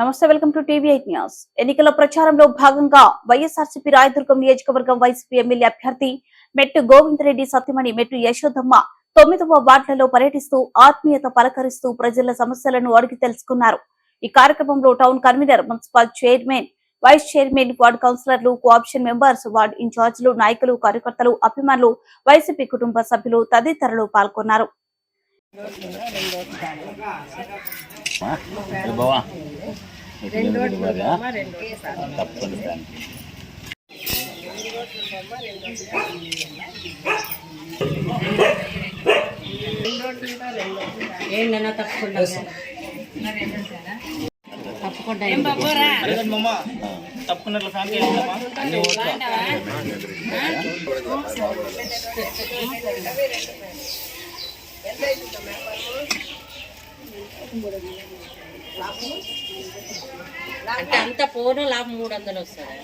నమస్తే welcome to TV eight news. ఎన్నికల ప్రచారంలో భాగంగా వైఎస్ఆర్సీపీ రాయదుర్గం నియోజకవర్గం వైసీపీ ఎమ్మెల్యే అభ్యర్థి మెట్టు గోవిందరెడ్డి సత్యమణి మెట్టు యశోదమ్మ తొమ్మిదవ వార్డులలో పర్యటిస్తూ ఆత్మీయత పలకరిస్తూ ప్రజల సమస్యలను అడిగి తెలుసుకున్నారు. ఈ కార్యక్రమంలో town convener municipal chairman vice chairman ward కౌన్సిలర్లు కోఆప్షన్ మెంబర్స్ వార్డు ఇన్ఛార్జీలు నాయకులు కార్యకర్తలు అభిమానులు వైసీపీ కుటుంబ సభ్యులు తదితరులు పాల్గొన్నారు. రెండు తప్పకుండా థ్యాంక్ యూ ఏంటన్నా తప్పకుండా తప్పకుండా అన్ని ఓట్ల అంటే అంత పోను లాభం మూడు. వందలు వస్తుంది